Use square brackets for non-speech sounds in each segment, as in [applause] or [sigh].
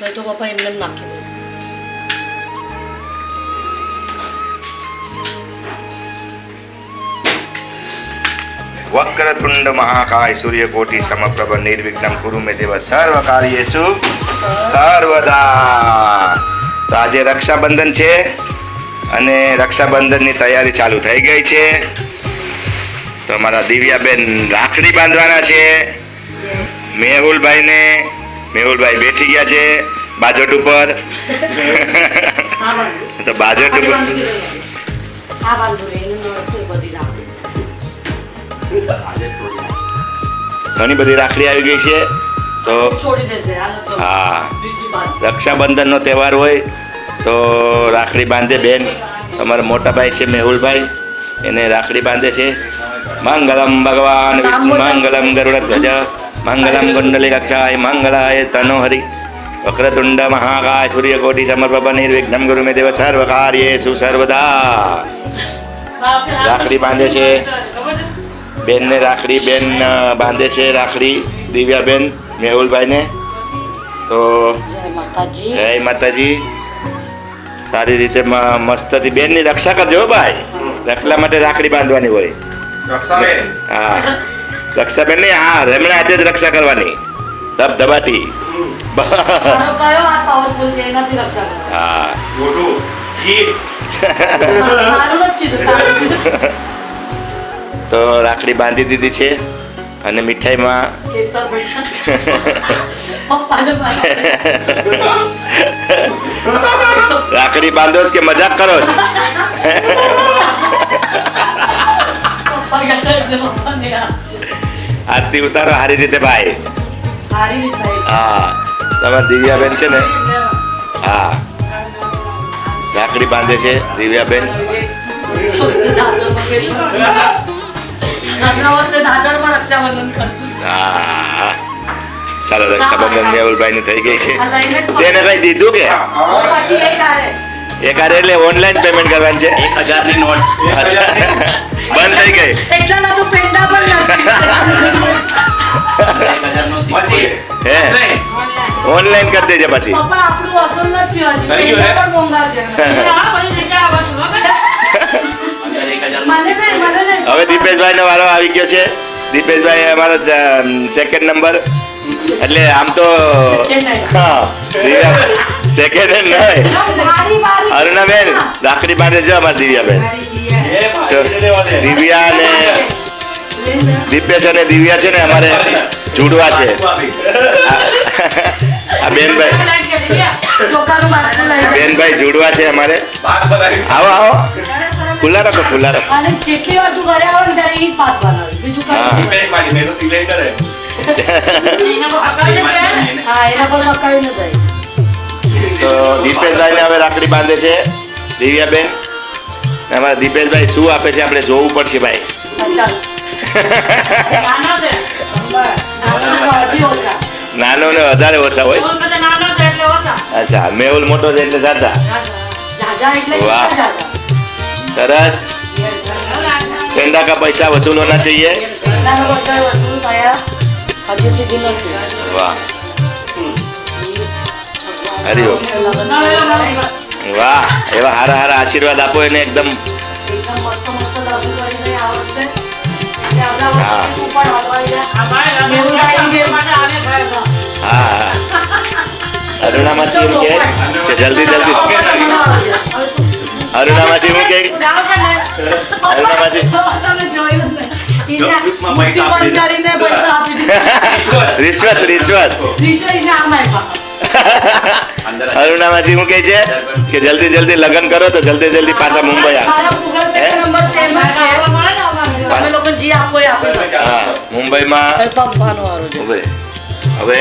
નહીં તો પપ્પા એમને નાખી દેશે વક્રતુંડ મહાકાય સૂર્યકોટી સમપ્રભ નિર્વિઘ્નમ કુરુ મે દેવ સર્વ કાર્યેશુ સર્વદા. તો આજે રક્ષાબંધન છે અને રક્ષાબંધનની તૈયારી ચાલુ થઈ ગઈ છે. તો અમારા દિવ્યાબેન રાખડી બાંધવાના છે. મેહુલભાઈને મેહુલભાઈ બેઠી ગયા છે બાજોટ ઉપર. તો બાજટ ઉપર. ઘણી બધી રાખડી આવી ગઈ છે. તો આ હા. રક્ષાબંધન નો રક્ષાબંધનનો તહેવાર હોય તો રાખડી બાંધે બેન. તમારા મોટાભાઈ છે મેહુલભાઈ. એને રાખડી બાંધે છે. મંગલમ ભગવાન વિષ્ણુ મંગલમ ગરુડ ધ્વજ. મંગલમ કુંડલી કક્ષાય મંગલાય તનો હરિ વક્રતુંડ મહાકાય સૂર્યકોટી સમર્પપ નિર્વિઘ્નમ ગુરુ મે દેવ સર્વ કાર્યેષુ સર્વદા રાખડી બાંધે છે. બેનને રાખડી બેન બાંધે છે રાખડી દિવ્યાબેન મેહુલભાઈને તો જય માતાજી સારી રીતે મ- મસ્તથી બેનની રક્ષા કરજો ભાઈ રખલા માટે રાખડી બાંધવાની હોય હા રક્ષાબેન નહીં હા રેમણે આજે જ રક્ષા કરવાની. રક્ષા કરો હા. તો રાખડી બાંધી દીધી છે અને મીઠાઈમાં રાખડી બાંધો કે મજાક કરો છો? આરતી ઉતારો સારી રીતે ભાઈ. હા તમારા દિવ્યાબેન છે ને? હા રાખડી બાંધે છે દિવ્યાબેન. હા ચાલો રક્ષાબંધન મેહુલભાઈ ની થઈ ગઈ છે. તેને કઈ દીધું કે? પછી એ એકાદ એટલે ઓનલાઈન પેમેન્ટ કરવાની છે. એક હજારની નોટ. અચ્છા. બંધ થઈ ગઈ. એટલા તો પેંડા પણ નથી. હે. ઓનલાઈન કરી દેજે પછી. પપ્પા આપણું અસલ નથી હજી. થઈ ગયું, હે? પણ મોંઘા છે. હવે દીપેશભાઈ નો વારો આવી ગયો છે. દીપેશભાઈ અમારો સેકન્ડ નંબર એટલે આમ તો હા સેકન્ડ હેન્ડ નહીં. અરુણાબેન રાખડી બાંધે જો અમારી દિવ્યાબેન. દિવ્યા અને દીપેશ અને દિવ્યા છે ને અમારે જોડવા છે. આ- બેનભાઈ. બેનભાઈ જોડવા છે અમારે. આવો આવો. ખુલ્લા રાખો ખુલ્લા રાખો. તું આવે ને હવે રાખડી બાંધે છે. દિવ્યાબેન. ને અમારા દીપેશભાઈ શું આપે છે આપણે જોવું પડશે ભાઈ. નાનો ને વધારે ઓછા હોય. અચ્છા, મેહુલ મોટો છે એટલે દાદા વાહ. સરસ. પેંડા કા પૈસા વસૂલ હોના ચાહીએ વાહ. હરિઓમ વાહ એવા હારા હારા આશીર્વાદ આપો એને એકદમ. હા. હા અરુણામાંથી એમ કે જલ્દી જલ્દી. અરુણામાંથી હું કે અરુણામાંથી. રિશ્વત [laughs] રિશ્વત [laughs] અરુણામાંથી હું કહે છે? કે જલ્દી જલ્દી લગ્ન કરો તો જલ્દી જલ્દી પાછા મુંબઈ આવે. મુંબઈમાં હવે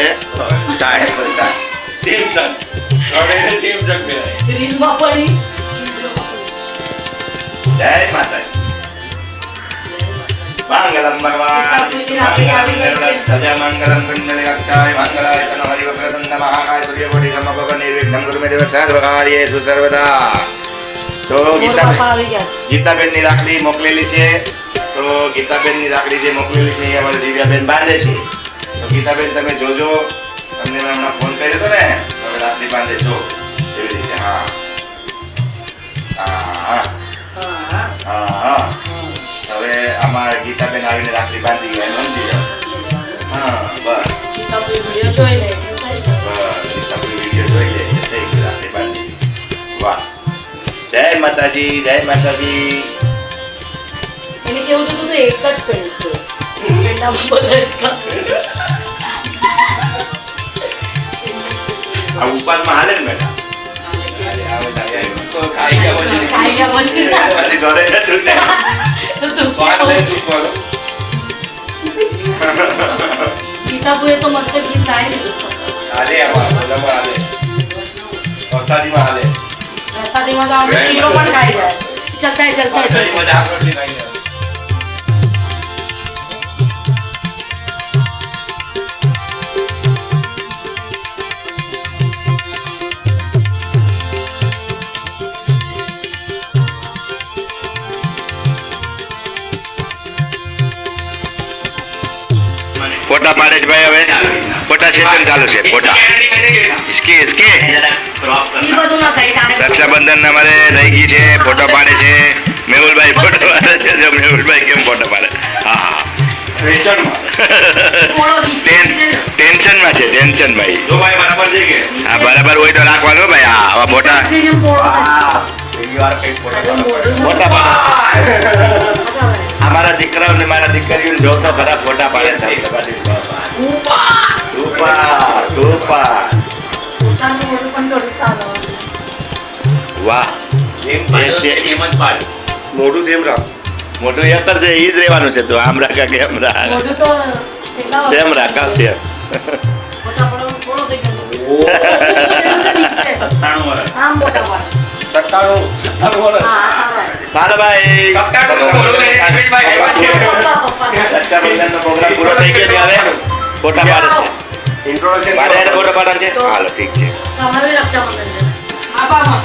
જય માતાજી. మంగళం భగవాన్మంగళం పిండలి కక్షాయ మంగళాయ తనవరి ప్రసన్న మహాకాయ సూర్యకోటి సమపవ నిర్విఘ్నం તો ગીતા ગીતાબેનની રાખડી મોકલેલી છે તો ગીતાબેનની રાખડી જે મોકલેલી છે એ અમારી દિવ્યાબેન બાંધે છે તો ગીતાબેન તમે જોજો તમને મેં હમણાં ફોન કર્યો હતો ને તમે રાખડી બાંધે છો એવી રીતે હા હા હા હા હા લે બસ આવીને રાખડી બાંધી ગયા ગઈ રાખડી બાંધી જય માતાજી જય માતાજી એને કેવું તો તું એક જ બધા. આ ઉપવાસમાં હાલે ને બેટા? ખાઈ ગયા. પછી. ઘરે જતું [laughs] ગીતાબુએ તો મસ્ત ગીત ગાઈ લીધું હાલે આમાં, બધામાં હાલે. વરસાદીમાં હાલે. વરસાદીમાં તો આપણે શીરો પણ ખાઈ જાય. ચલતા ચલતા ફોટા ચાલુ છે ફોટા. ઇસકે ઇસકે. રક્ષાબંધન અમારે રહી ગઈ છે ફોટો પાડે છે. મેહુલભાઈ ફોટો પાડે છે જો મેહુલભાઈ કેમ ફોટો પાડે. હા ટેન્શનમાં છે ટેન્શન ભાઈ જો ભાઈ બરાબર છે કે? હા બરાબર હોય તો રાખવાનું ભાઈ. હા આવા પાડે. બતાવે. અમારા દીકરાઓ મારા દીકરીઓને જોતો ખરા ફોટા પાડે છે. સુપર સુપર મોઢું. વાહ એ એમ જ પાડ. મોઢું તેમ રાખ. મોટું એક જ છે જ રહેવાનું છે તો આમ રાખા કે એમ રાખ. મોઢું સેમ રાખા છે. ફોટા પાડે છે. ફોટો છે. હાલો ઠીક છે. તમારું રક્ષાબંધન છે. આપામાં.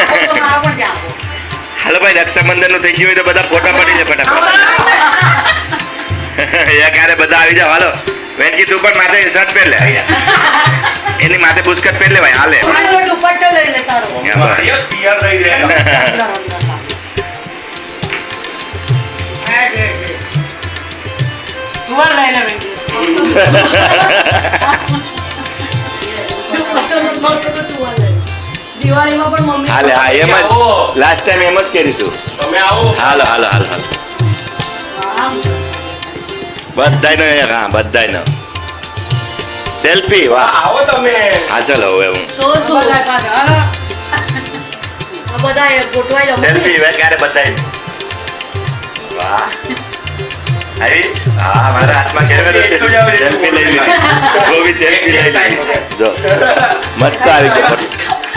આવો [laughs] તો મારા પણ ત્યાં આવો. હાલો ભાઈ રક્ષાબંધનનું થઈ ગયું હોય તો બધા ફોટા પડી જાય ફટાફટ. [laughs] અહીંયા ક્યારે બધા આવી જાવ હાલો વેનકી તું પણ માથે શર્ટ પહેર લે એની માથે બુસ્કટ પહેર લે ભાઈ હાલે. લે [laughs] દિવાળીમાં પણ મમ્મી હાલે હા એમ જ. લાસ્ટ ટાઈમ એમ જ કરીશું તમે આવો. હાલો હાલો હાલો હાલો. બધાયનો એક હા બધાયનો. સેલ્ફી વાહ. આવો તમે. હા ચલો હવે હું. તો શું? બધા ગોઠવાઈ. સેલ્ફી હવે ક્યારે બધાય? વાહ. આવી હા મારા હાથમાં કેમેરો છે સેલ્ફી લઈ લીધી ગોવી સેલ્ફી લઈ લીધી જો મસ્ત આવી ગયો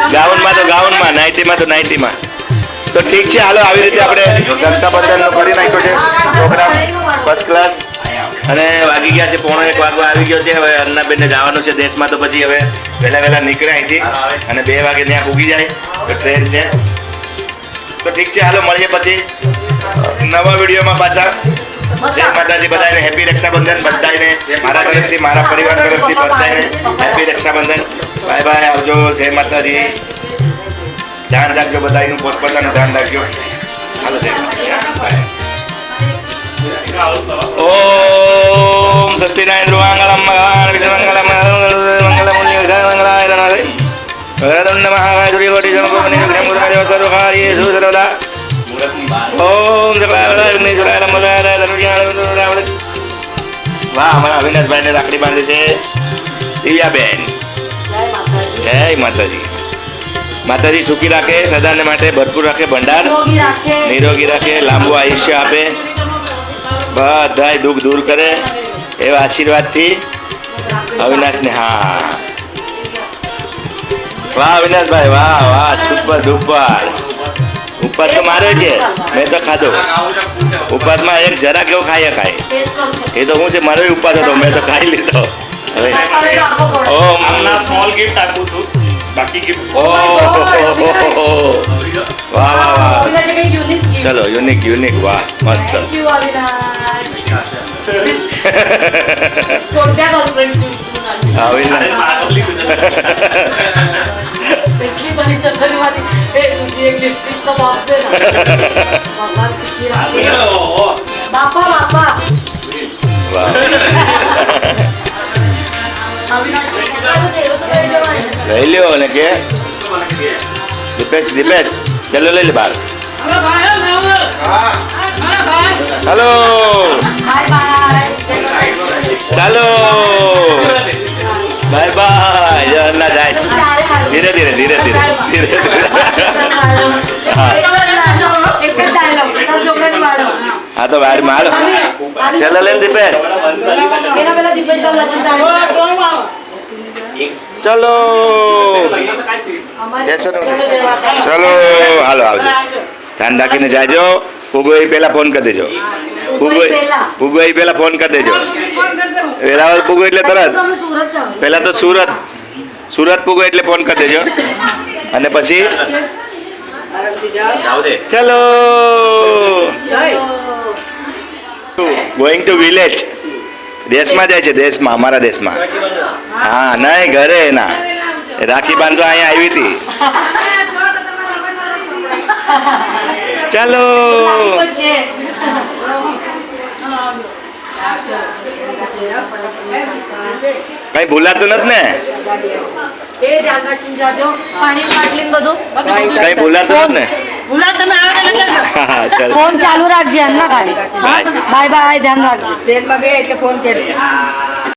ગાઉનમાં તો ગાઉનમાં નાઇટીમાં તો નાઇટીમાં તો ઠીક છે હાલો આવી રીતે આપણે રક્ષાબંધનનો કરી નાખ્યો છે પ્રોગ્રામ ફર્સ્ટ ક્લાસ અને વાગી ગયા છે પોણો એક વાગવા આવી ગયો છે હવે અન્નાબેનને જવાનું છે દેશમાં તો પછી હવે વહેલા વહેલા નીકળે અહીંથી અને બે વાગે ત્યાં પૂગી જાય તો ટ્રેન છે તો ઠીક છે હાલો મળીએ પછી નવા વિડીયોમાં પાછા જય માતાજી બધાને હેપી રક્ષાબંધન, બધાને, મારા તરફથી, મારા પરિવાર તરફથી, બધાને હેપી રક્ષાબંધન. બાય બાય આવજો, જય માતાજી. ધ્યાન રાખજો બધાનું, પોતપોતાનું ધ્યાન રાખજો. હાલો, જય ઓમ સત્યનારાયણ ધ્રુવાંગલમ, ભગવાન વિષ્ણુમંગલમ મંગલમ મંગલાય ધનાય વરદંડ મહાકાય સૂર્યકોટી સમકોમની વિઘ્નં ગુરુદેવ સર્વકાર્યેષુ સર્વદા. ઓમ સકલાય અગ્નિ સુરાય નમોદાય ધનુષ્યાય વાહ અમારા અવિનાશભાઈને રાખડી બાંધી છે. દિવ્યાબેન. જય માતાજી. સુખી રાખે સદાને માટે ભરપૂર રાખે ભંડાર. નિરોગી રાખે. નિરોગી રાખે લાંબુ આયુષ્ય આપે. બધાય દુઃખ દૂર કરે એવા આશીર્વાદથી અવિનાશને હા. વાહ અવિનાશભાઈ વાહ વાહ સુપર ડુપર. ઉપવાસ તો માર્યો છે. મેં તો ખાધો. આ આવું છે, પૂછો. ઉપવાસમાં એક જરા કેવો ખાય. ખાય ટેસ્ટ કરું છું. એ તો હું છે મારો ઉપવાસ હતો મેં તો ખાઈ લીધો. હવે હવે તો આખો ગોળ. ઓમ આમના small gift આપું છું. બાકી gift- ઓ વાહ વાહ વાહ. અવિનાશ એ કંઈ unique gift. ચલો યુનિક યુનિક વાહ મસ્ત. Thank you, Avinash. [laughs] [laughs] Bekleyin ben hiç hatırlamadım. Benim diye gelip hiç de baksana. Vallahi fikir yapıyor. Baba baba. લઈ લ્યો ને કે દીપેશ દીપેશ ચાલો લઈ લે બાર હલો ચાલો બાય બાય જય ધીરે ધીરે ધીરે ધીરે હા તો બાર માલ ચાલો લે દીપેશ. પેલા ચલો ચલો, હાલો, આવજો. ધ્યાન રાખીને જાજો. પુગોઈ પેલા ફોન કરી દેજો. પુગોઈ પહેલા. પેલા ફોન કરી દેજો. વેરાવળ પુગો એટલે તરત. પહેલા તો સુરત. સુરત પૂગો એટલે ફોન કરી દેજો. અને પછી? ચલો. ગોઈંગ ટુ વિલેજ દેશમાં જાય છે દેશમાં અમારા દેશમાં. હા નહીં ઘરે ના રાખી બાંધવા અહીંયા આવી હતી. ચાલો. કઈ ભૂલાતું નથી ને? કઈ ભૂલાતું નથી ફોન ચાલુ રાખજે એમ ના ખાલી. બાય. બાય બાય ધ્યાન રાખજે. ટ્રેનમાં બે એટલે ફોન કરી